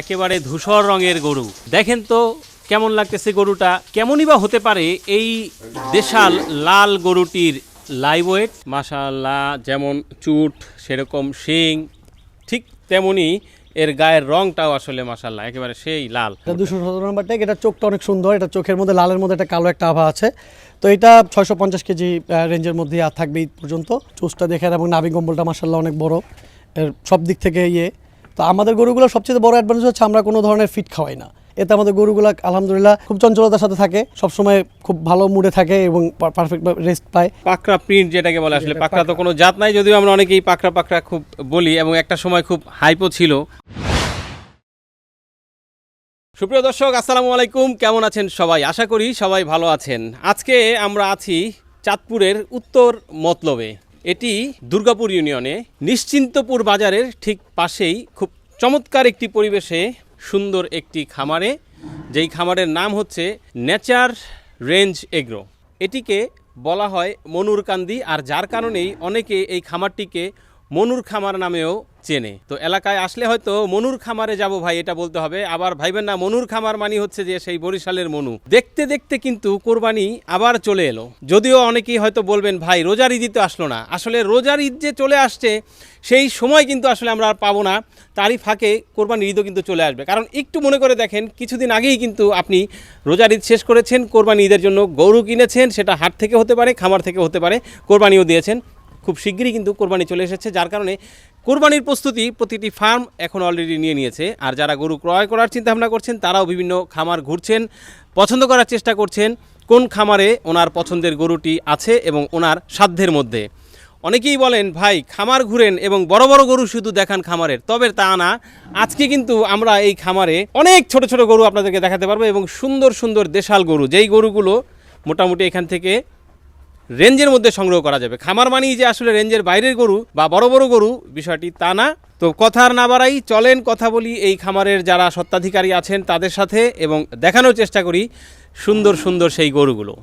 একেবারে ধূসর রঙের গরু। দেখেন তো কেমন লাগতেছে গরুটা, কেমনই বা হতে পারে এই দেশাল লাল গরুটির লাইভ ওয়েট মাশাল্লাহ যেমন চুট, সেরকম শিং, ঠিক তেমনি এর গায়ের রংটাও আসলে মাশাল্লাহ একেবারে সেই লাল। দুশো সতেরো নম্বর ট্যাগ, এটা চোখটা অনেক সুন্দর, এটা চোখের মধ্যে, লালের মধ্যে একটা কালো একটা আভা আছে। তো এটা ছয়শো পঞ্চাশ কেজি রেঞ্জের মধ্যে আর থাকবে পর্যন্ত। চুসটা দেখেন, এবং নাভি কম্বলটা মার্শাল্লাহ অনেক বড়। এর সব দিক থেকে ইয়ে তো আমাদের গরুগুলো সবচেয়ে বড় অ্যাডভান্স হচ্ছে আমরা কোনো ধরনের ফিট খাওয়াই না। এতে আমাদের গরুগুলো আলহামদুলিল্লাহ খুব চঞ্চলতার সাথে থাকে, সবসময় খুব ভালো মুডে থাকে এবং পারফেক্ট রেস্ট পায়। পাকড়া প্রিন্ট যেটাকে বলে আসলে, পাকড়া তো কোনো জাত নাই, যদিও আমরা অনেকেই পাকড়া পাকড়া খুব বলি এবং একটা সময় খুব হাইপও ছিল। সুপ্রিয় দর্শক, আসসালামু আলাইকুম, কেমন আছেন সবাই? আশা করি সবাই ভালো আছেন। আজকে আমরা আছি চাঁদপুরের উত্তর মতলবে। এটি দুর্গাপুর ইউনিয়নে নিশ্চিন্তপুর বাজারের ঠিক পাশেই খুব চমৎকার একটি পরিবেশে সুন্দর একটি খামারে, যেই খামারের নাম হচ্ছে নেচার রেঞ্জ এগ্রো। এটিকে বলা হয় মনুরকান্দি, আর যার কারণেই অনেকে এই খামারটিকে মনুর খামার নামেও চেনে। তো এলাকায় আসলে হয়তো মনুর খামারে যাব ভাই, এটা বলতে হবে। আবার ভাইবেন না, মনুর খামার মানি হচ্ছে যে সেই বরিশালের মনু। দেখতে দেখতে কিন্তু কোরবানি আবার চলে এলো। যদিও অনেকেই হয়তো বলবেন, ভাই, রোজার ঈদই তো আসলো না। আসলে রোজার ঈদ যে চলে আসছে, সেই সময় কিন্তু আসলে আমরা আর পাবো না। তারই ফাঁকে কোরবানির ঈদও কিন্তু চলে আসবে। কারণ একটু মনে করে দেখেন, কিছুদিন আগেই কিন্তু আপনি রোজার ঈদ শেষ করেছেন, কোরবানি ঈদের জন্য গরু কিনেছেন, সেটা হাট থেকে হতে পারে, খামার থেকে হতে পারে, কোরবানিও দিয়েছেন। খুব শিগগিরই কিন্তু কোরবানি চলে এসেছে, যার কারণে কোরবানির প্রস্তুতি প্রতিটি ফার্ম এখন অলরেডি নিয়ে নিয়েছে। আর যারা গরু ক্রয় করার চিন্তা ভাবনা করছেন, তারাও বিভিন্ন খামার ঘুরছেন, পছন্দ করার চেষ্টা করছেন, কোন খামারে ওনার পছন্দের গরুটি আছে এবং ওনার সাধ্যের মধ্যে। অনেকেই বলেন, ভাই, খামার ঘুরেন এবং বড় বড় গরু শুধু দেখান খামারের। তবে তা না, আজকে কিন্তু আমরা এই খামারে অনেক ছোট ছোট গরু আপনাদেরকে দেখাতে পারব এবং সুন্দর সুন্দর দেশাল গরু, যেই গরুগুলো মোটামুটি এখান থেকে রেঞ্জের মধ্যে সংগ্রহ করা যাবে। খামার মানেই যে আসলে রেঞ্জের বাইরের গরু বা বড় বড় গরু, বিষয়টি তা না। তো কথার না বাড়াই, চলেন কথা বলি এই খামারের যারা সত্ত্বাধিকারী আছেন তাদের সাথে এবং দেখানোর চেষ্টা করি সুন্দর সুন্দর সেই গরুগুলো।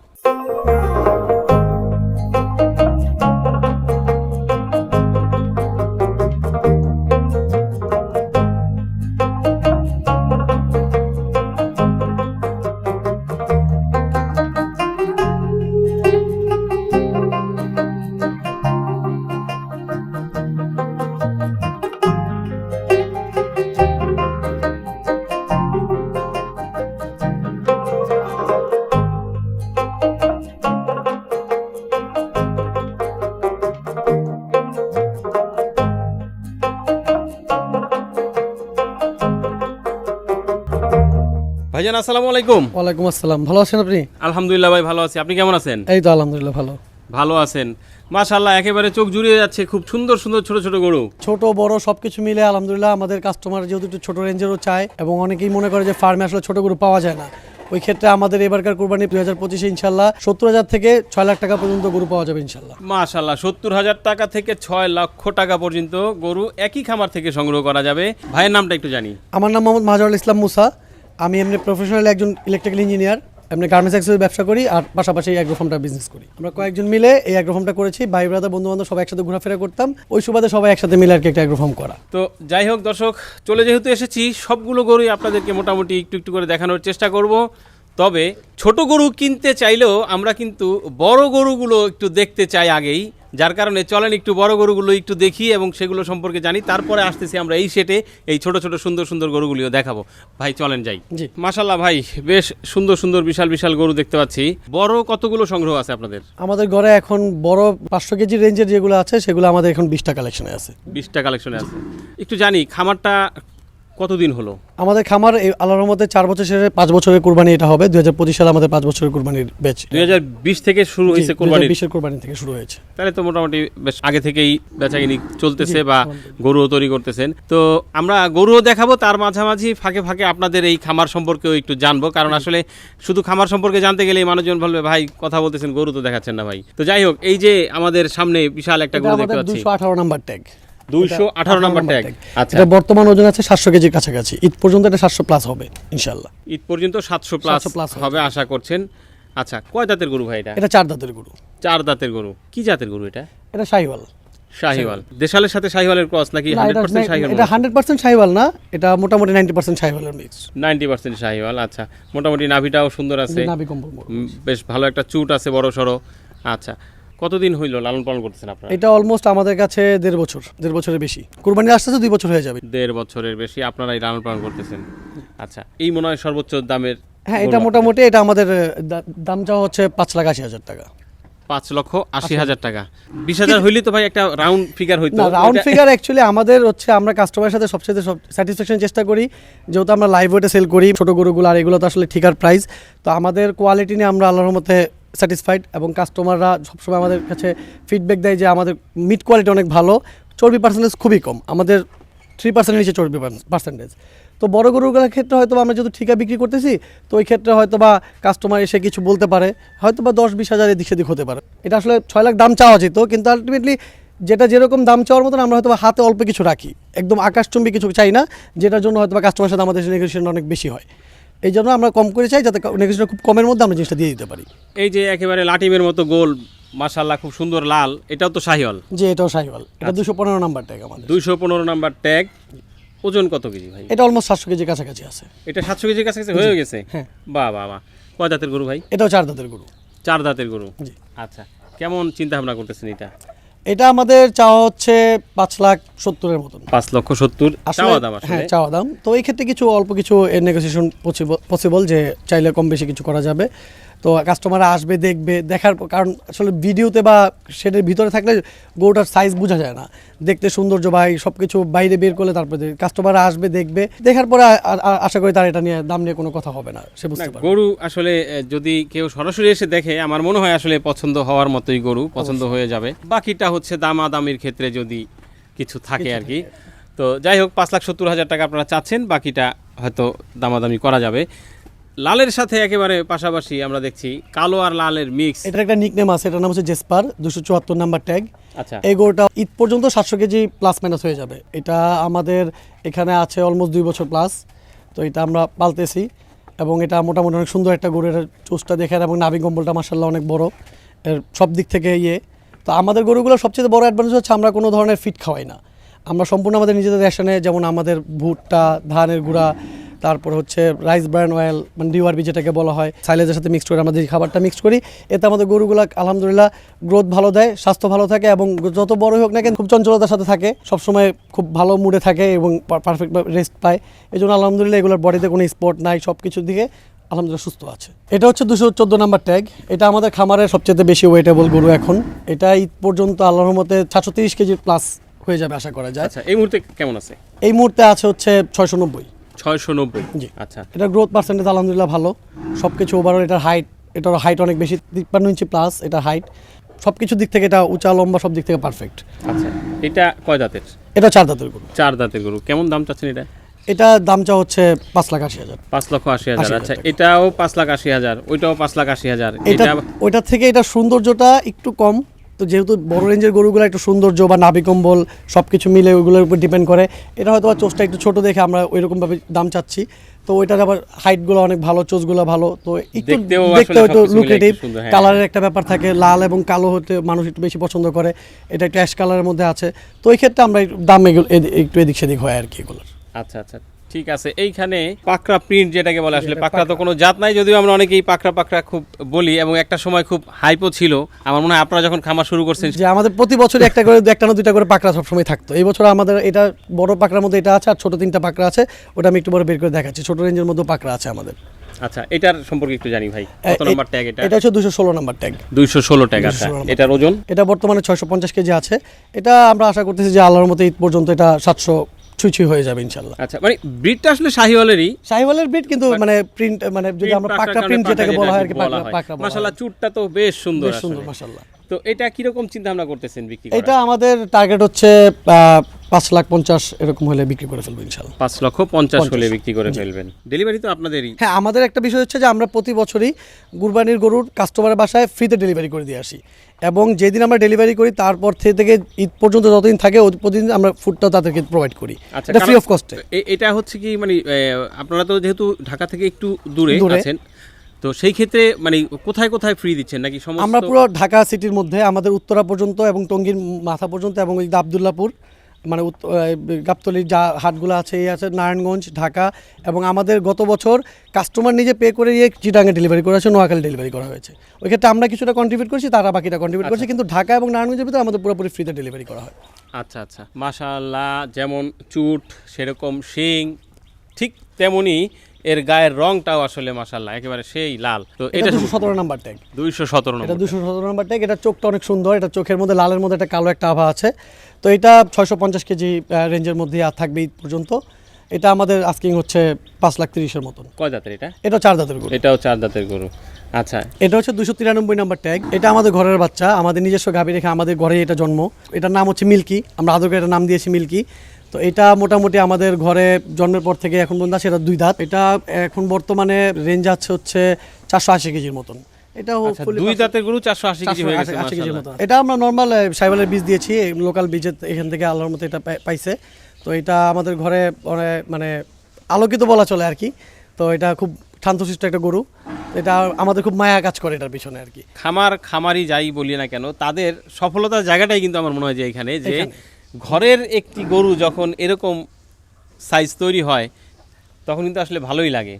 ভাইজান আসসালামু আলাইকুম। ওয়ালাইকুম আসসালাম। ভালো আছেন আপনি? আলহামদুলিল্লাহ ভাই ভালো আছি। আপনি কেমন আছেন? এই তো আলহামদুলিল্লাহ ভালো। ভালো আছেন। মাশাল্লাহ একেবারে চোখ জুড়িয়ে যাচ্ছে খুব সুন্দর সুন্দর ছোট ছোট গরু। ছোট বড় সবকিছু মিলে আলহামদুলিল্লাহ আমাদের কাস্টমার যেহেতু একটু ছোট রেঞ্জেরও চায় এবং অনেকেই মনে করে যে ফার্মে আসলে ছোট গরু পাওয়া যায় না। ওই ক্ষেত্রে আমাদের এবারকার কোরবানি দুই হাজার পঁচিশে ইনশাল্লাহ সত্তর হাজার থেকে ছয় লাখ টাকা পর্যন্ত গরু পাওয়া যাবে ইনশাল্লাহ মাশাল্লাহ সত্তর হাজার টাকা থেকে ছয় লক্ষ টাকা পর্যন্ত গরু একই খামার থেকে সংগ্রহ করা যাবে। ভাইয়ের নামটা একটু জানি। আমার নাম মোহাম্মদ মাজারুল ইসলাম মুসা। আমি এমনি প্রফেশনাল একজন ইলেকট্রিক্যাল ইঞ্জিনিয়ার এমনি গার্মেন্টস এক্সেসরি ব্যবসা করি, আর পাশাপাশি এই অ্যাগ্রোফার্মটা বিজনেস করি। আমরা কয়েকজন মিলে এই অ্যাগ্রোফার্মটা করেছি, ভাই ব্রাদার বন্ধু বান্ধব সবাই একসাথে ঘোরাফেরা করতাম, ওই সুবাদে সবাই একসাথে মিলে আর কি একটা অ্যাগ্রোফার্ম করা। তো যাই হোক দর্শক, চলে যেহেতু এসেছি, সবগুলো গরুই আপনাদেরকে মোটামুটি একটু একটু করে দেখানোর চেষ্টা করব। তবে ছোট গরু কিনতে চাইলেও আমরা কিন্তু বড় গরুগুলো একটু দেখতে চাই আগেই। যার কারণে চলেন একটু বড় গরুগুলো একটু দেখি এবং সেগুলো সম্পর্কে জানি। তারপরে আসতেছি আমরা এই সেটে এই ছোট ছোট সুন্দর সুন্দর গরুগুলিও দেখাবো। ভাই চলেন যাই। জি। মাশাল্লাহ ভাই বেশ সুন্দর সুন্দর বিশাল বিশাল গরু দেখতে পাচ্ছি। বড় কতগুলো সংগ্রহ আছে আপনাদের? আমাদের ঘরে এখন বড় পাঁচশো কেজি রেঞ্জের যেগুলো আছে সেগুলো আমাদের এখন বিশটা কালেকশনে আছে। বিশটা কালেকশনে আছে। একটু জানি খামারটা কতদিন হলো? আমাদের খামার এই আল্লাহর রহমতে চার বছর শেষে পাঁচ বছরের কোরবানি এটা হবে। দুই হাজার পঁচিশ সালে আমাদের পাঁচ বছরের কোরবানির বেচ দুই হাজার বিশ থেকে শুরু হয়েছে কোরবানি বিশের কোরবানি থেকে শুরু হয়েছে। তাহলে তো মোটামুটি বেশ আগে থেকেই বেচাকিনি চলতেছে বা গরুও তৈরি করতেছেন। তো আমরা গরুও দেখাবো তার মাঝামাঝি ফাঁকে ফাঁকে আপনাদের এই খামার সম্পর্কেও একটু জানব। কারণ আসলে শুধু খামার সম্পর্কে জানতে গেলে মানুষজন বলবে ভাই কথা বলতেছেন গরু তো দেখাচ্ছেন না ভাই। তো যাই হোক এই যে আমাদের সামনে বিশাল একটা গরু দেখতে পাচ্ছি। দুশো আঠারো নাম্বার ট্যাগ দুইশো আঠারো নাম্বার ট্যাগ আচ্ছা। এটা বর্তমান ওজন আছে সাতশো কেজির কাছাকাছি। ঈদ পর্যন্ত এটা সাতশো প্লাস হবে ইনশাল্লাহ ঈদ পর্যন্ত সাতশো প্লাস 700 plus হবে আশা করছেন। আচ্ছা কয় জাতের গরু ভাই এটা? এটা চার দাঁতের গরু। চার দাঁতের গরু। কি জাতের গরু এটা? এটা শাহিওয়াল। শাহিওয়াল। দেশালের সাথে শাহিওয়ালের ক্রস নাকি না, হান্ড্রেড এটা পার্সেন্ট শাহিওয়াল এটা হান্ড্রেড পার্সেন্ট শাহিওয়াল না এটা মোটামুটি নাইনটি পার্সেন্ট শাহিওয়ালের মিক্স নাইনটি পার্সেন্ট শাহিওয়াল আচ্ছা। মোটামুটি নাভিটাও সুন্দর আছে। কম্বল বেশ ভালো একটা চুট আছে বড় সড়ো আচ্ছা। কতদিন হইল লালন পালন করতেছেন আপনারা? এটা অলমোস্ট আমাদের কাছে দেড় বছর দেড় বছরের বেশি। কুরবানি আসতে তো দুই বছর হয়ে যাবে। দেড় বছরের বেশি আপনারাই লালন পালন করতেছেন। আচ্ছা এই মনে হয় সর্বোচ্চ দামের হ্যাঁ এটা মোটামুটি এটা আমাদের দাম চাওয়া হচ্ছে পাঁচ লাখ আশি হাজার টাকা। পাঁচ লক্ষ আশি হাজার টাকা। বিশ হাজার হইলে তো ভাই একটা রাউন্ড ফিগার হইতো। না রাউন্ড ফিগার অ্যাকচুয়ালি আমাদের হচ্ছে আমরা কাস্টমারের সাথে সবচেয়ে সব স্যাটিসফ্যাকশন চেষ্টা করি যেহেতু আমরা লাইভ ওয়েটে সেল করি ছোটো গরুগুলো আর এগুলো তো আসলে ঠিকার প্রাইস তো আমাদের কোয়ালিটি নিয়ে আমরা আল্লাহর মধ্যে স্যাটিসফাইড এবং কাস্টমাররা সবসময় আমাদের কাছে ফিডব্যাক দেয় যে আমাদের মিট কোয়ালিটি অনেক ভালো, চর্বি পার্সেন্টেজ খুবই কম। আমাদের থ্রি পার্সেন্টের নিচে চর্বি পার্সেন্টেজ তো বড় গরুগুলোর ক্ষেত্রে হয়তো আমরা যেহেতু ঠিকা বিক্রি করতেছি, তো ওই ক্ষেত্রে হয়তো বা কাস্টমার এসে কিছু বলতে পারে। হয়তো বা দশ বিশ হাজার এদিক সেদিক হতে পারে। এটা আসলে ছয় লাখ দাম চাওয়া যেত কিন্তু আলটিমেটলি যেটা যেরকম দাম চাওয়ার মতন আমরা হয়তো হাতে অল্প কিছু রাখি। একদম আকাশচুম্বী কিছু চাই না, যেটার জন্য হয়তো বা কাস্টমারের সাথে আমাদের নেগোসিয়েশন অনেক বেশি হয়। এই জন্য আমরা কম করে চাই যাতে নেগোসিয়েশন খুব কমের মধ্যে আমরা জিনিসটা দিয়ে দিতে পারি। এই যে একেবারে লাটিমের মতো গোল মাশাল্লাহ খুব সুন্দর লাল এটাও তো শাহিওয়াল। যে এটাও সাইওয়াল এটা দুশো পনেরো নাম্বার ট্যাগ আমাদের। দুইশো পনেরো নাম্বার ট্যাগ ওজন কত কেজি ভাই? এটা অলমোস্ট সাতশো কেজি কাছাকাছি আছে। এটা সাতশো কেজির কাছাকাছি হয়ে গেছে? হ্যাঁ। বাহ বাহ বাহ। কয় দাঁতের গরু ভাই? এটাও চার দাঁতের গরু। চার দাঁতের গরু। জি। আচ্ছা কেমন চিন্তা ভাবনা করতেছেন এটা? এটা আমাদের চাওয়া হচ্ছে পাঁচ লাখ সত্তরের মতন। পাঁচ লক্ষ সত্তর চাওয়া দাম হ্যাঁ চাওয়া দাম। তো এই ক্ষেত্রে কিছু অল্প কিছু নেগোসিয়েশন পসিবল যে চাইলে কম বেশি কিছু করা যাবে। তো কাস্টমাররা আসবে দেখবে দেখার কারণ আসলে ভিডিওতে বা শেডের ভিতরে থাকলে গরুটার সাইজ বোঝা যায় না। দেখতে সৌন্দর্য ভাই সব কিছু বাইরে বের করলে তারপরে কাস্টমাররা আসবে দেখবে দেখার পরে আশা করি তার এটা নিয়ে দাম নিয়ে কোনো কথা হবে না সে বুঝতে পারবে। গরু আসলে যদি কেউ সরাসরি এসে দেখে আমার মনে হয় আসলে পছন্দ হওয়ার মতোই গরু পছন্দ হয়ে যাবে। বাকিটা হচ্ছে দামাদামির ক্ষেত্রে যদি কিছু থাকে আর কি। তো যাই হোক পাঁচ লাখ সত্তর হাজার টাকা আপনারা চাচ্ছেন বাকিটা হয়তো দামাদামি করা যাবে। লালের সাথে একেবারে পাশাপাশি আমরা দেখছি কালো আর লালের মিক্স এটার একটা নিকনেম আছে এটার নাম হচ্ছে জেসপার দুশো চুয়াত্তর নাম্বার ট্যাগ আচ্ছা। এই গরুটা ঈদ পর্যন্ত সাতশো কেজি প্লাস মাইনাস হয়ে যাবে। এটা আমাদের এখানে আছে অলমোস্ট দুই বছর প্লাস তো এটা আমরা পালতেছি। এবং এটা মোটামুটি অনেক সুন্দর একটা গরুর চোষটা দেখে এবং নাভি কম্বলটা মাসাল্লাহ অনেক বড়। এর সব দিক থেকে ইয়ে। তো আমাদের গরুগুলো সবচেয়ে বড় অ্যাডভান্টেজ হচ্ছে আমরা কোনো ধরনের ফিট খাওয়াই না। আমরা সম্পূর্ণ আমাদের নিজেদের রেশনে যেমন আমাদের ভুট্টা ধানের গুঁড়া তারপর হচ্ছে রাইস ব্র্যান্ড অয়েল মানে ডিওয়ারবি যেটাকে বলা হয় সাইলেজের সাথে মিক্স করে আমাদের এই খাবারটা মিক্স করি এতে আমাদের গরুগুলো আলহামদুলিল্লাহ গ্রোথ ভালো দেয় স্বাস্থ্য ভালো থাকে এবং যত বড় হোক না কেন খুব চঞ্চলতার সাথে থাকে সবসময় খুব ভালো মুডে থাকে এবং পারফেক্ট রেস্ট পায়। এই জন্য আলহামদুলিল্লাহ এগুলোর বডিতে কোনো স্পট নাই সব কিছুর দিকে আলহামদুলিল্লাহ সুস্থ আছে। এটা হচ্ছে দুশো চোদ্দ নাম্বার ট্যাগ এটা আমাদের খামারের সবচেয়ে বেশি ওয়েটেবল গরু এখন। এটা ঈদ পর্যন্ত আল্লাহর মতে সাতশো তিরিশ কেজির প্লাস হয়ে যাবে আশা করা যায়। আচ্ছা এই মুহূর্তে কেমন আছে? এই মুহূর্তে আছে হচ্ছে ছয়শো নব্বই। ছয়শো নব্বই। জি। আচ্ছা। এটা গ্রোথ পার্সেন্টেজ আলহামদুলিল্লাহ ভালো। সব কিছু ওভারঅল এটার হাইট এটার হাইট অনেক বেশি তিপ্পান্ন ইঞ্চি প্লাস এটার হাইট সব কিছু দিক থেকে এটা উঁচা লম্বা সব দিক থেকে পারফেক্ট আচ্ছা এটা কয় দাঁতের? এটা চার দাঁতের গরু। চার দাঁতের গরু। কেমন দাম চাচ্ছেন এটা? এটা দামটা হচ্ছে পাঁচ লাখ আশি হাজার। পাঁচ লক্ষ আশি হাজার আচ্ছা এটাও পাঁচ লাখ আশি হাজার ওইটাও পাঁচ লাখ আশি হাজার। এটা এটা ওইটা থেকে এটা সৌন্দর্যটা একটু কম। তো যেহেতু বড় রেঞ্জের গরুগুলো একটু সৌন্দর্য বা নাভি কম্বল সব কিছু মিলে ওইগুলোর উপর ডিপেন্ড করে এটা হয়তো বা চোষটা একটু ছোট দেখে আমরা ওইরকমভাবে দাম চাচ্ছি। তো ওইটার আবার হাইটগুলো অনেক ভালো চোষগুলো ভালো তো একটু দেখতে হয়তো একটু সুন্দর, হ্যাঁ। কালারের একটা ব্যাপার থাকে লাল এবং কালো হতে মানুষ একটু বেশি পছন্দ করে এটা একটু অ্যাশ কালারের মধ্যে আছে। তো এই ক্ষেত্রে আমরা একটু দাম এগুলো একটু এদিক সেদিক হয় আর কি এগুলোর। আচ্ছা আচ্ছা। ঠিক আছে এইখানে পাকড়া প্রিন্ট যেটাকে বলে আসলে পাকড়া তো কোনো জাত নাই যদিও আমরা অনেকেই পাকড়া পাকড়া খুব বলি এবং একটা সময় খুব হাইপও ছিল। আমার মনে হয় আপনারা যখন খামার শুরু করছেন যে আমাদের প্রতি বছর একটা করে একটা না দুইটা করে পাকড়া সবসময় থাকতো। এই বছর আমাদের এটা বড় পাকড়ার মধ্যে এটা আছে আর ছোট তিনটা পাকড়া আছে ওটা আমি একটু বড় বের করে দেখাচ্ছি। ছোট রেঞ্জের মধ্যে পাকড়া আছে আমাদের। আচ্ছা এটার সম্পর্কে একটু জানি ভাই কত নাম্বার ট্যাগ এটা? এটা হচ্ছে 216 নাম্বার ট্যাগ 216 ট্যাগ আচ্ছা এটার ওজন? এটা বর্তমানে 650 কেজি আছে। এটা আমরা আশা করতেছি যে আল্লাহর মতে ঈদ পর্যন্ত এটা 700 ছুচি হয়ে যাবে ইনশাল্লাহ। আচ্ছা মানে ব্রিডটা আসলে শাহিওয়ালেরই। শাহিওয়ালের ব্রিড কিন্তু মানে, মানে প্রিন্ট মানে যদি আমরা পাকা প্রিন্ট যেটাকে বলা হয় আর কি পাকড়া মাশাআল্লাহ চুটটা তো বেশ সুন্দর সুন্দর মাশাআল্লাহ তো এটা কীরকম চিন্তা ভাবনা করতেছেন বিক্রি এটা আমাদের টার্গেট হচ্ছে পাঁচ লাখ পঞ্চাশ এরকম হলে বিক্রি করে ফেলব ইনশাল্লাহ পাঁচ লক্ষ পঞ্চাশ হলে বিক্রি করে ফেলবেন। ডেলিভারি তো আপনাদেরই। হ্যাঁ আমাদের একটা বিষয় হচ্ছে যে আমরা প্রতি বছরই কুরবানির গরুর কাস্টমারের বাসায় ফ্রিতে ডেলিভারি করে দিয়ে আসি। এবং যেদিন আমরা ডেলিভারি করি তারপর থেকে ঈদ পর্যন্ত যতদিন থাকে ওই প্রতিদিন আমরা ফুডটা তাদেরকে প্রোভাইড করি। আচ্ছা এটা ফ্রি অফ কস্টে এটা হচ্ছে কি মানে আপনারা তো যেহেতু ঢাকা থেকে একটু দূরে। আছেন তো সেই ক্ষেত্রে মানে কোথায় কোথায় ফ্রি দিচ্ছেন? নাকি আমরা পুরো ঢাকা সিটির মধ্যে আমাদের উত্তরা পর্যন্ত এবং টঙ্গীর মাথা পর্যন্ত এবং ওই আবদুল্লাপুর মানে গাবতলির যা হাটগুলো আছে এই আছে নারায়ণগঞ্জ ঢাকা এবং আমাদের গত বছর কাস্টমার নিজে পে করে গিয়ে চিটাঙ্গে ডেলিভারি করা হয়েছে নোয়াখালী ডেলিভারি করা হয়েছে। ওই ক্ষেত্রে আমরা কিছুটা কন্ট্রিবিউট করছি তারা বাকিটা কন্ট্রিবিউট করছে কিন্তু ঢাকা এবং নারায়ণগঞ্জের ভিতরে আমাদের পুরোপুরি ফ্রিতে ডেলিভারি করা হয়। আচ্ছা আচ্ছা। মাশাআল্লাহ যেমন চুট সেরকম শিং ঠিক তেমনি এর গায়ের রংটাও আসলে মাশাআল্লাহ একেবারে সেই লাল। তো এটা দুশো সতেরো নাম্বার ট্যাগ দুইশো সতেরো এটা নম্বর দুশো সতেরো নাম্বার ট্যাগ এটা চোখটা অনেক সুন্দর এটা চোখের মধ্যে লালের মধ্যে একটা কালো একটা আভা আছে। তো এটা ছয়শো পঞ্চাশ কেজি রেঞ্জের মধ্যে আর থাকবে ঈদ পর্যন্ত। এটা আমাদের আস্কিং হচ্ছে পাঁচ লাখ তিরিশের মতন। কয় দাঁতের এটা? এটা চার দাঁতের গরু। এটাও চার দাঁতের গরু। আচ্ছা। এটা হচ্ছে দুশো তিরানব্বই নাম্বার ট্যাগ এটা আমাদের ঘরের বাচ্চা আমাদের নিজস্ব গাভী রেখে আমাদের ঘরে এটা জন্ম। এটার নাম হচ্ছে মিল্কি। আমরা আদর এটা নাম দিয়েছি মিল্কি। তো এটা মোটামুটি আমাদের ঘরে জন্মের পর থেকে এখন পর্যন্ত আছে এটা দুই দাঁত। এটা এখন বর্তমানে রেঞ্জ আছে হচ্ছে চারশো আশি কেজির মতন। এটা আচ্ছা দুই দাঁতের গরু চারশো আশি কেজি হয়ে গেছে মাশাআল্লাহ। এটা আমরা নর্মাল সাইবালের বীজ দিয়েছি লোকাল বীজের এখান থেকে আল্লাহর মতো এটা পাইছে। তো এটা আমাদের ঘরে মানে আলোকিত বলা চলে আর কি। তো এটা খুব শান্তশিষ্ট একটা গরু। এটা আমাদের খুব মায়া কাজ করে এটার পিছনে আর কি। খামার খামারি যাই বলি না কেন তাদের সফলতার জায়গাটাই কিন্তু আমার মনে হয় যে এখানে যে ঘরের একটি গরু যখন এরকম সাইজ তৈরি হয় তখন কিন্তু আসলে ভালোই লাগে।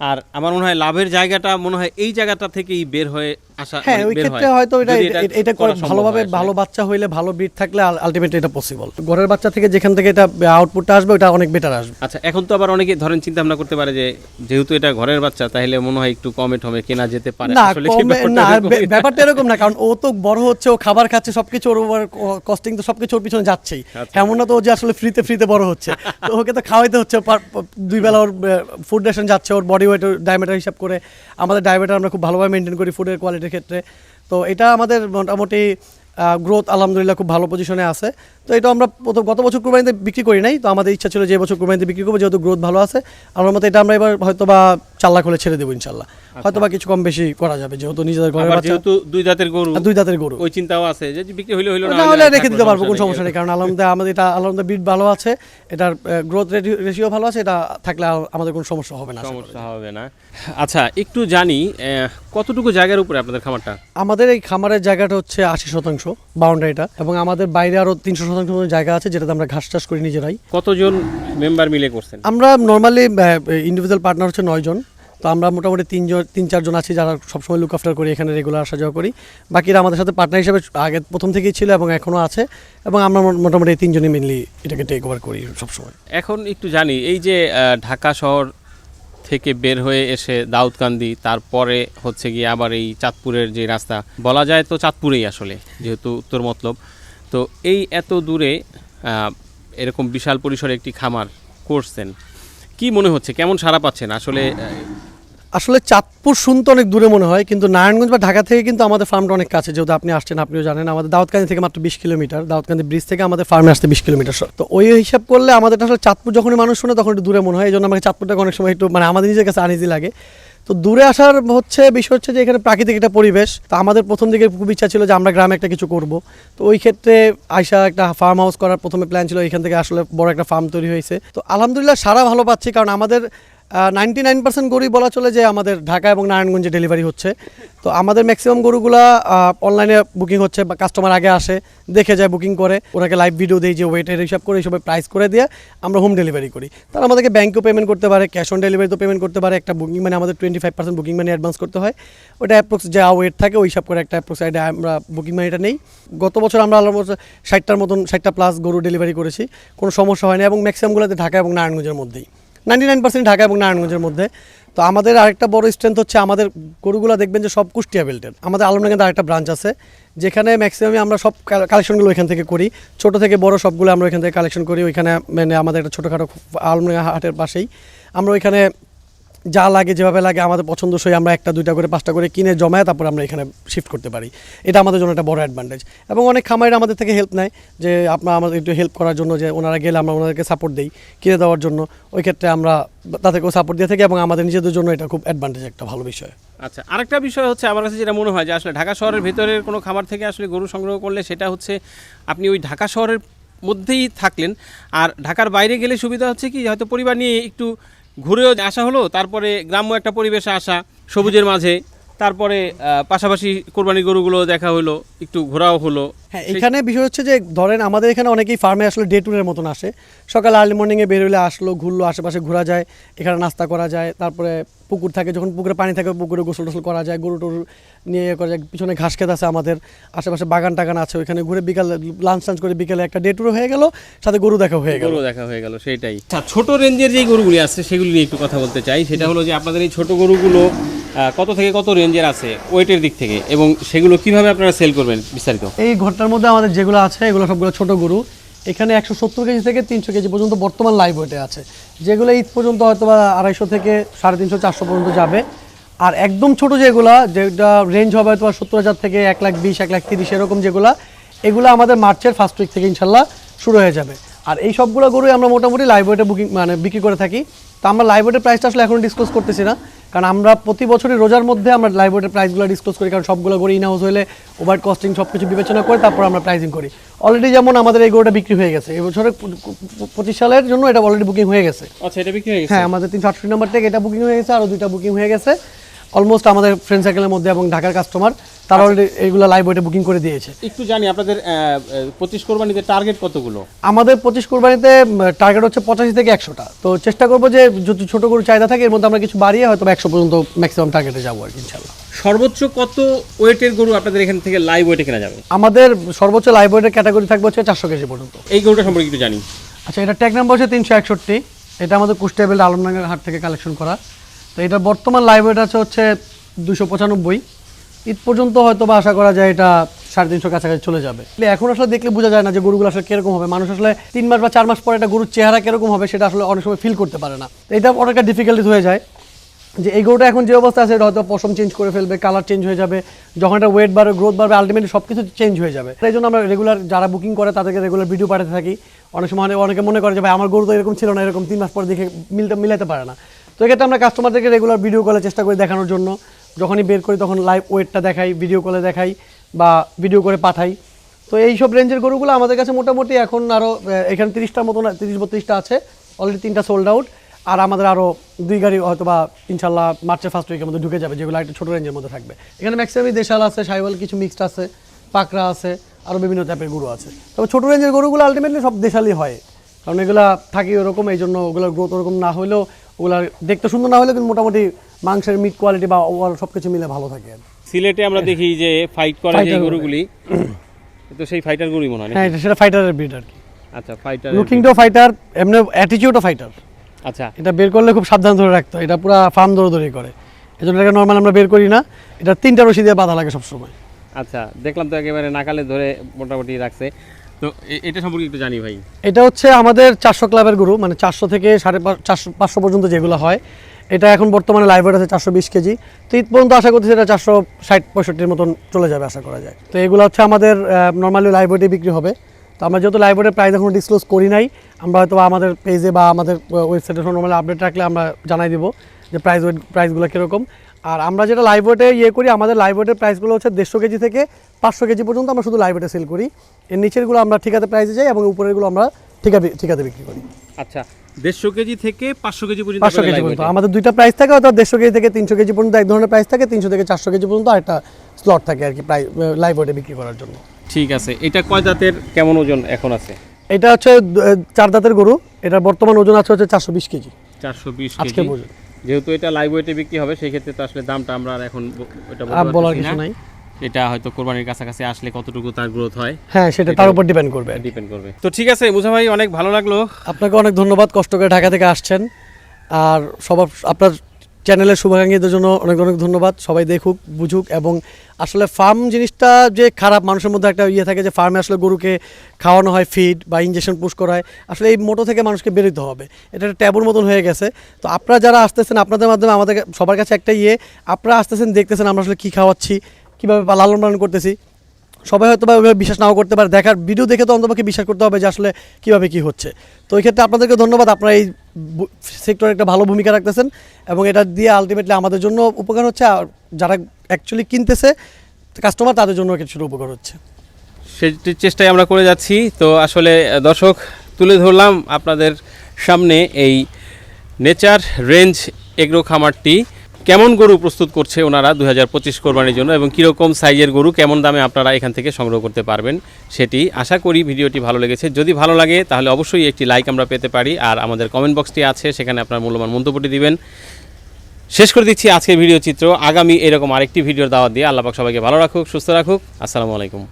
আর আমার মনে হয় লাভের জায়গাটা মনে হয় এই জায়গাটা থেকেই বের হয়ে হ্যাঁ মানে ওই ক্ষেত্রে হয়তো এটা এটা- ভালোভাবে ভালো বাচ্চা হইলে ভালো ব্রিড থাকলে আলটিমেটলি এটা পসিবল ঘরের বাচ্চা থেকে যেখান থেকে এটা আউটপুটটা আসবে ওটা অনেক বেটার আসবে। আচ্ছা এখন তো আবার অনেকে ধরেন চিন্তা ভাবনা করতে পারে যে যেহেতু এটা ঘরের বাচ্চা তাহলে মনে হয় একটু কমে টমে কেনা যেতে পারে। আসলে না? ব্যাপারটা এরকম না কারণ ও তো বড় হচ্ছে ও খাবার খাচ্ছে সবকিছু ওর ওভার কস্টিং তো সবকিছু ওর পিছনে যাচ্ছেই। আচ্ছা। এমন না তো ও যে আসলে ফ্রিতে ফ্রিতে বড় হচ্ছে। তো ওকে তো খাওয়াইতে হচ্ছে দুই বেলা ওর ফুড রেশন যাচ্ছে ওর বডি ওয়েট ডায়ামিটার হিসাব করে। আমাদের ডায়ামিটার আমরা খুব ভালোভাবে মেনটেন করি ফুডের কোয়ালিটির ক্ষেত্রে। তো এটা আমাদের মোটামুটি গ্রোথ আলহামদুলিল্লাহ খুব ভালো পজিশনে আছে। তো এটা আমরা প্রথম, গত বছর কুরবানিতে বিক্রি করি নাই, তো আমাদের ইচ্ছা ছিল যে বছর কুরবানিতে বিক্রি করব, যেহেতু গ্রোথ ভালো আছে। আমার মতো এটা আমরা এবার হয়তো বা চার লাখ হলে ছেড়ে দেবো ইনশাল্লাহ। হয়তো বা কিছু কম বেশি করা যাবে যেহেতু নিজেদের ঘরের বাচ্চা। যেহেতু দুই দাঁতের গরু দুই দাঁতের গরু। ওই চিন্তাও আছে যে বিক্রি হইলে হইল না হলে রেখে দিতে পারব কোনো সমস্যা নেই কারণ আলহামদুলিল্লাহ আমাদের এটা আলহামদুলিল্লাহ বিট ভালো আছে এটার গ্রোথ রেশিও ভালো আছে এটা থাকলে আমাদের কোনো সমস্যা হবে না সমস্যা হবে না। আচ্ছা একটু জানি কতটুকু জায়গার উপরে আপনাদের খামারটা? আমাদের এই খামারের জায়গাটা হচ্ছে আশি শতাংশ বাউন্ডারিটা এবং আমাদের বাইরে আরও তিনশো শতাংশ জায়গা আছে যেটাতে আমরা ঘাস চাষ করি নিজেরাই। কতজন মেম্বার মিলে করছেন? আমরা নর্মালি ইন্ডিভিজুয়াল পার্টনার হচ্ছে নয়জন। তো আমরা মোটামুটি তিনজন তিন চারজন আছি যারা সবসময় লুক আফটার করি, এখানে রেগুলার আসা যাওয়া করি। বাকিরা আমাদের সাথে পার্টনার হিসেবে আগে প্রথম থেকেই ছিল এবং এখনও আছে এবং আমরা মোটামুটি এই তিনজনই মেনলি এটাকে টেক ওভার করি সবসময়। এখন একটু জানি, এই যে ঢাকা শহর থেকে বের হয়ে এসে দাউদকান্দি, তারপরে হচ্ছে গিয়ে আবার এই চাঁদপুরের যে রাস্তা, বলা যায় তো চাঁদপুরেই আসলে, যেহেতু উত্তর মতলব। তো এই এত দূরে এরকম বিশাল পরিসরে একটি খামার করছেন কি মনে হচ্ছে? কেমন সারা পাচ্ছেন? আসলে আসলে চাঁদপুর শুনতে অনেক দূরে মনে হয়, কিন্তু নারায়ণগঞ্জ বা ঢাকা থেকে কিন্তু আমাদের ফার্মটা অনেক কাছে। যেহেতু আপনি আসছেন, আপনিও জানেন, আমাদের দাউদকান্দি থেকে মাত্র বিশ কিলোমিটার, দাউদকান্দি ব্রিজ থেকে আমাদের ফার্মে আসতে বিশ কিলোমিটার তো ওই হিসাব করলে আমাদের আসলে চাঁদপুর যখনই মানুষ শুনে, তখন একটু দূরে মনে হয়। এই জন্য আমাকে চাঁদপুরটাকে অনেক সময় একটু মানে আমাদের নিজের কাছে আনিজি লাগে। তো দূরে আসার হচ্ছে, বিষয় হচ্ছে যে এখানে প্রাকৃতিক একটা পরিবেশ। তো আমাদের প্রথম দিকে খুব ইচ্ছা ছিল যে আমরা গ্রামে একটা কিছু করব। তো ওই ক্ষেত্রে আয়সা একটা ফার্ম হাউস করার প্রথমে প্ল্যান ছিল, এখান থেকে আসলে বড় একটা ফার্ম তৈরি হয়েছে। তো আলহামদুলিল্লাহ সারা ভালো পাচ্ছি, কারণ আমাদের নাইনটি নাইন পার্সেন্ট গরুই বলা চলে যে আমাদের ঢাকা এবং নারায়ণগঞ্জে ডেলিভারি হচ্ছে। তো আমাদের ম্যাক্সিমাম গরুগুলা অনলাইনে বুকিং হচ্ছে বা কাস্টমার আগে আসে, দেখে যায় বুকিং করে। ওনাকে লাইভ ভিডিও দিই যে ওয়েটের হিসাব করে এইসবের প্রাইস করে দিয়ে আমরা হোম ডেলিভারি করি। তারা আমাদেরকে ব্যাঙ্কেও পেমেন্ট করতে পারে ক্যাশ অন ডেলিভারিতেও পেমেন্ট করতে পারে, একটা বুকিং মানে আমাদের twenty five percent booking money advance করতে হয়। ওটা অ্যাপ্রক্স যা ওয়েট থাকে, ওই হিসাব করে একটা অ্যাপ্রক্স আইডিয়া আমরা বুকিং মানিটা নেই। গত বছর আমরা অলমোস্ট ষাটটার মতন, ষাটটা প্লাস গরু ডেলিভারি করেছি, কোনো সমস্যা হয় না এবং ম্যাক্সিমামগুলোতে ঢাকা এবং নারায়ণগঞ্জের মধ্যেই। নাইনটি নাইন পার্সেন্ট ঢাকা এবং নারায়ণগঞ্জের মধ্যে। তো আমাদের আরেকটা বড় স্ট্রেংথ হচ্ছে আমাদের গরুগুলো দেখবেন যে সব কুষ্টিয়া বেল্টের আমাদের আলমডাঙ্গাতে আরেকটা ব্রাঞ্চ আছে, যেখানে ম্যাক্সিমামই আমরা সব কালেকশনগুলো এখান থেকে করি। ছোট থেকে বড় সবগুলো আমরা এখান থেকে কালেকশন করি। ওইখানে মানে আমাদের একটা ছোটোখাটো আলমনগা হাটের পাশেই। আমরা ওইখানে যা লাগে, যেভাবে লাগে, আমাদের পছন্দসই আমরা একটা, দুইটা করে, পাঁচটা করে কিনে জমায় তারপর আমরা এখানে শিফট করতে পারি। এটা আমাদের জন্য একটা বড় অ্যাডভান্টেজ এবং অনেক খামারিরা আমাদের থেকে হেল্প নেয় যে, আপনার আমাদের একটু হেল্প করার জন্য যে, ওনারা গেলে আমরা ওনাদেরকে সাপোর্ট দিই কিনে দেওয়ার জন্য। ওই ক্ষেত্রে আমরা তাদেরকেও সাপোর্ট দিয়ে থাকি এবং আমাদের নিজেদের জন্য এটা খুব অ্যাডভান্টেজ একটা ভালো বিষয়। আচ্ছা আরেকটা বিষয় হচ্ছে আমার কাছে যেটা মনে হয় যে, আসলে ঢাকা শহরের ভেতরের কোনো খামার থেকে আসলে গরু সংগ্রহ করলে সেটা হচ্ছে আপনি ওই ঢাকা শহরের মধ্যেই থাকলেন। আর ঢাকার বাইরে গেলে সুবিধা হচ্ছে কি, হয়তো পরিবার নিয়ে একটু ঘুরেও আসা হলো তারপরে গ্রাম্য একটা পরিবেশে আসা সবুজের মাঝে। তারপরে পাশাপাশি কোরবানি গরুগুলো দেখা হলো একটু ঘোরাও হলো। হ্যাঁ এখানে বিষয় হচ্ছে যে ধরেন আমাদের এখানে অনেকেই ফার্মে আসলে ডে ট্যুরের মতন আসে। সকাল আর্লি মর্নিংয়ে বের হলে আসলো ঘুরলো আশেপাশে ঘোরা যায় এখানে নাস্তা করা যায় তারপরে পুকুর থাকে যখন পুকুরে পানি থাকে পুকুরে গোসল টোসল করা যায় গরু টরু নিয়ে ইয়ে করা যায় পিছনে ঘাস খেত আছে আমাদের আশেপাশে বাগান টাগান আছে ওইখানে ঘুরে বিকাল লাঞ্চ টাঞ্চ করে বিকেলে একটা ডে ট্যুর হয়ে গেল সাথে গরু দেখা হয়ে গেল। গরু দেখা হয়ে গেল সেটাই আচ্ছা ছোট রেঞ্জের যে গরুগুলি আছে সেগুলি নিয়ে একটু কথা বলতে চাই। সেটা হলো যে আপনাদের এই ছোট গরুগুলো কত থেকে কত রেঞ্জের আছে ওয়েটের দিক থেকে এবং সেগুলো কীভাবে আপনারা সেল করবেন বিস্তারিত? এই ঘরটার মধ্যে আমাদের যেগুলো আছে, এগুলো সবগুলো ছোট গরু। এখানে একশো সত্তর কেজি থেকে তিনশো কেজি পর্যন্ত বর্তমান লাইভ ওয়েটে আছে। যেগুলো ঈদ পর্যন্ত হয়তো বা আড়াইশো থেকে সাড়ে তিনশো, চারশো পর্যন্ত যাবে। আর একদম ছোট যেগুলা, যেটা রেঞ্জ হবে হয়তো সত্তর হাজার থেকে এক লাখ বিশ, এক লাখ তিরিশ, এরকম যেগুলা, এগুলো আমাদের মার্চের ফার্স্ট উইক থেকে ইনশাল্লাহ শুরু হয়ে যাবে। আর এই সবগুলো গরুই আমরা মোটামুটি লাইভ ওয়েটে বুকিং মানে বিক্রি করে থাকি। তো আমরা লাইভ ওয়েটের প্রাইসটা আসলে এখন ডিসক্লোজ করতেছি না। কারণ আমরা প্রতি বছরই রোজার মধ্যে আমরা লাইভ ওয়েটের প্রাইসগুলো ডিসক্লোজ করি কারণ সবগুলো করে ইন হাউস হলে ওভার কস্টিং সব কিছু বিবেচনা করে তারপর আমরা প্রাইসিং করি। অলরেডি যেমন আমাদের এই গরুটা বিক্রি হয়ে গেছে এবছরে পঁচিশ সালের জন্য এটা অলরেডি বুকিং হয়ে গেছে। আচ্ছা এটা বিক্রি হয়ে গেছে? হ্যাঁ আমাদের তিনশো আটষট্টি নম্বর থেকে এটা বুকিং হয়ে গেছে আরও দুইটা বুকিং হয়ে গেছে। অলমোস্ট আমাদের ফ্রেন্ড সার্কেলের মধ্যে এবং ঢাকার কাস্টমার তারা অলরেডি এইগুলো লাইভ ওয়েটে বুকিং করে দিয়েছে। একটু জানি আপনাদের পঁচিশ কোরবানিতে টার্গেট কতগুলো? আমাদের পঁচিশ কোরবানিতে টার্গেট হচ্ছে পঁচাশি থেকে একশোটা। তো চেষ্টা করব যে যদি ছোট গরু চাহিদা থাকে এর মধ্যে আমরা কিছু বাড়িয়ে হয়তো একশো পর্যন্ত ম্যাক্সিমাম টার্গেটে যাব আর কি ইনশাল্লাহ সর্বোচ্চ কত ওয়েটের গরু আপনাদের এখান থেকে লাইভ ওয়েটে কেনা যাবে? আমাদের সর্বোচ্চ লাইভ ওয়েটের ক্যাটাগরি থাকবে হচ্ছে চারশো কেজি পর্যন্ত। এই গরুটা সম্পর্কে একটু জানি। আচ্ছা এটা ট্যাগ নাম্বার হচ্ছে তিনশো একষট্টি। এটা আমাদের কুষ্টিয়াবেল আলমডাঙ্গার হাট থেকে কালেকশন করা। তো এটা বর্তমান লাইভ ওয়েট আছে হচ্ছে দুশো পঁচানব্বই। ঈদ পর্যন্ত হয়তো বা আশা করা যায় এটা সাড়ে তিনশো কাছাকাছি চলে যাবে। এখন আসলে দেখলে বোঝা যায় না যে গরুগুলো আসলে কীরকম হবে। মানুষ আসলে তিন মাস বা চার মাস পরে একটা গরুর চেহারা কীরকম হবে সেটা আসলে অনেক সময় ফিল করতে পারে না। এটা অনেকটা ডিফিকাল্টিস হয়ে যায়। যে এই গরুটা এখন যে অবস্থা আছে, এটা হয়তো পশম চেঞ্জ করে ফেলবে কালার চেঞ্জ হয়ে যাবে, যখন এটা ওয়েট বাড়বে গ্রোথ বাড়বে আলটিমেটলি সব কিছু চেঞ্জ হয়ে যাবে। তাই জন্য আমরা রেগুলার যারা বুকিং করে, তাদেরকে রেগুলার ভিডিও পাঠাতে থাকি। অনেক সময় অনেকে মনে করে যে, ভাই, আমার গরু তো এরকম ছিল না, এরকম তিন মাস পর দেখে মিলতে মিলাতে পারে না। তো এক্ষেত্রে আমরা কাস্টমারদেরকে রেগুলার ভিডিও কলে চেষ্টা করি দেখানোর জন্য। যখনই বের করি তখন লাইভ ওয়েটটা দেখাই ভিডিও কলে দেখাই বা ভিডিও করে পাঠাই। তো এই সব রেঞ্জের গরুগুলো আমাদের কাছে মোটামুটি এখন আরও এখানে তিরিশটার মতো না তিরিশ বত্রিশটা আছে। অলরেডি তিনটা সোল্ড আউট আর আমাদের আরও দুই গাড়ি হয়তো বা ইনশাল্লাহ মার্চের ফার্স্ট উইকের মধ্যে ঢুকে যাবে, যেগুলো একটা ছোটো রেঞ্জের মধ্যে থাকবে। এখানে ম্যাক্সিমামই দেশাল আছে, সাইওয়াল কিছু মিক্সড আছে, পাকড়া আছে আরও বিভিন্ন টাইপের গরু আছে। তবে ছোটো রেঞ্জের গরুগুলো আলটিমেটলি সব দেশালই হয়। কারণ এগুলা থাকি ওরকম এই জন্য ওগুলোর গ্রোথ ওরকম না হলেও ওগুলার দেখতে সুন্দর না হলেও কিন্তু মোটামুটি মাংসের মিট কোয়ালিটি বা ওভার সব কিছু মিলে ভালো থাকে। সিলেটে আমরা দেখি যে ফাইট করে যে গরুগুলি তো সেই ফাইটার গরুই মনে হয় হ্যাঁ সেটা ফাইটারের ব্রিড আর কি। আচ্ছা ফাইটার লুকিংটাও ফাইটার এমনি অ্যাটিটিউডও ফাইটার আচ্ছা। এটা বের করলে খুব সাবধান ধরে রাখতে হয় এটা পুরো ফার্ম দৌড়দৌড়ি করে। এই জন্য এটাকে নর্মাল আমরা বের করি না এটা তিনটা রশি দিয়ে বাঁধা লাগে সবসময়। আচ্ছা দেখলাম তো একেবারে নাকালে ধরে মোটামুটি রাখছে। তো এটা সম্পর্কে একটু জানি ভাই। এটা হচ্ছে আমাদের চারশো ক্লাবের গরু মানে চারশো থেকে সাড়ে চারশো পাঁচশো পর্যন্ত যেগুলো হয়। এটা এখন বর্তমানে লাইভ আছে চারশো বিশ কেজি। তো ঈদ পর্যন্ত আশা করতেছি এটা চারশো ষাট পঁয়ষট্টির মতন চলে যাবে আশা করা যায়। তো এগুলো হচ্ছে আমাদের নর্মালি লাইভ বিক্রি হবে। তো আমরা যেহেতু লাইভ প্রাইস এখনও ডিসক্লোজ করি নাই, আমরা হয়তো আমাদের পেজে বা আমাদের ওয়েবসাইটে নর্মালি আপডেট রাখলে আমরা জানাই দিব যে প্রাইস ওয়েট প্রাইসগুলো কীরকম। আর আমরা যেটা লাইভ ওয়েটে ইয়ে করি আমাদের লাইভ ওয়েটের প্রাইসগুলো হচ্ছে দেড়শো কেজি থেকে পাঁচশো কেজি পর্যন্ত আমরা শুধু লাইভওয়েটে সেল করি। এর নিচেরগুলো আমরা ঠিকাতে প্রাইসে যাই এবং উপরেরগুলো আমরা ঠিকা ঠিকাতে বিক্রি করি। আচ্ছা দেড়শো কেজি থেকে পাঁচশো কেজি পর্যন্ত পাঁচশো কেজি পর্যন্ত। আমাদের দুইটা প্রাইস থাকে অর্থাৎ দেড়শো কেজি থেকে তিনশো কেজি পর্যন্ত এক ধরনের প্রাইস থাকে তিনশো থেকে চারশো কেজি পর্যন্ত একটা স্লট থাকে আর কি প্রাইস লাইভ ওয়েটে বিক্রি করার জন্য। ঠিক আছে এটা কয় জাতের কেমন ওজন এখন আছে? এটা হচ্ছে চার দাঁতের গরু এটার বর্তমান ওজন আছে হচ্ছে চারশো বিশ কেজি। চারশো বিশ আজকে কেজি। ওজন যেহেতু এটা লাইভ ওয়েটে বিক্রি হবে সেই ক্ষেত্রে তো আসলে দামটা আমরা আর এখন এটা বলার কিছু নাই। এটা হয়তো কোরবানির কাছাকাছি আসলে কতটুকু তার গ্রোথ হয় হ্যাঁ সেটা তার উপর ডিপেন্ড করবে। ডিপেন্ড করবে। তো ঠিক আছে মুসা ভাই অনেক ভালো লাগল। আপনাকে অনেক ধন্যবাদ কষ্ট করে ঢাকা থেকে আসছেন। আর সবার আপনার চ্যানেলের শুভাকাঙ্ক্ষীদের জন্য অনেক অনেক ধন্যবাদ। সবাই দেখুক, বুঝুক এবং আসলে ফার্ম জিনিসটা যে খারাপ, মানুষের মধ্যে একটা ইয়ে থাকে যে ফার্মে আসলে গরুকে খাওয়ানো হয় ফিড বা ইঞ্জেকশন পুশ করা হয়। আসলে এই মোটো থেকে মানুষকে বেরোতে হবে। এটা একটা ট্যাবুর মতন হয়ে গেছে। তো আপনারা যারা আসতেছেন, আপনাদের মাধ্যমে আমাদের সবার কাছে একটা ইয়ে আপনারা আসতেছেন, দেখতেছেন আমরা আসলে কী খাওয়াচ্ছি, কীভাবে লালন পালন করতেছি। সবাই হয়তো বা ওইভাবে বিশ্বাস নাও করতে পারে। দেখার ভিডিও দেখে তো অন্তপক্ষে বিশ্বাস করতে হবে যে আসলে কীভাবে কী হচ্ছে। তো ওই ক্ষেত্রে আপনাদেরকে ধন্যবাদ, আপনারা এই সেক্টরে একটা ভালো ভূমিকা রাখতেছেন এবং এটা দিয়ে আলটিমেটলি আমাদের জন্য উপকার হচ্ছে। আর যারা অ্যাকচুয়ালি কিনতেছে কাস্টমার তাদের জন্য কিছুটা উপকার হচ্ছে। সেটির চেষ্টাই আমরা করে যাচ্ছি। তো আসলে দর্শক, তুলে ধরলাম আপনাদের সামনে এই নেচার রেঞ্জ এগ্রো খামারটি। কেমন গরু প্রস্তুত করছে ওনারা দু হাজার পঁচিশ কোরবানির জন্য এবং কীরকম সাইজের গরু, কেমন দামে আপনারা এখান থেকে সংগ্রহ করতে পারবেন সেটি আশা করি ভিডিওটি ভালো লেগেছে। যদি ভালো লাগে তাহলে অবশ্যই একটি লাইক আমরা পেতে পারি আর আমাদের কমেন্ট বক্সটি আছে, সেখানে আপনার মূল্যবান মন্তব্যটি দিবেন। শেষ করে দিচ্ছি আজকের ভিডিও চিত্র। আগামী এরকম আরেকটি ভিডিওর দাওয়াত দিয়ে আল্লাপাক সবাইকে ভালো রাখুক, সুস্থ রাখুক। আসসালামু আলাইকুম।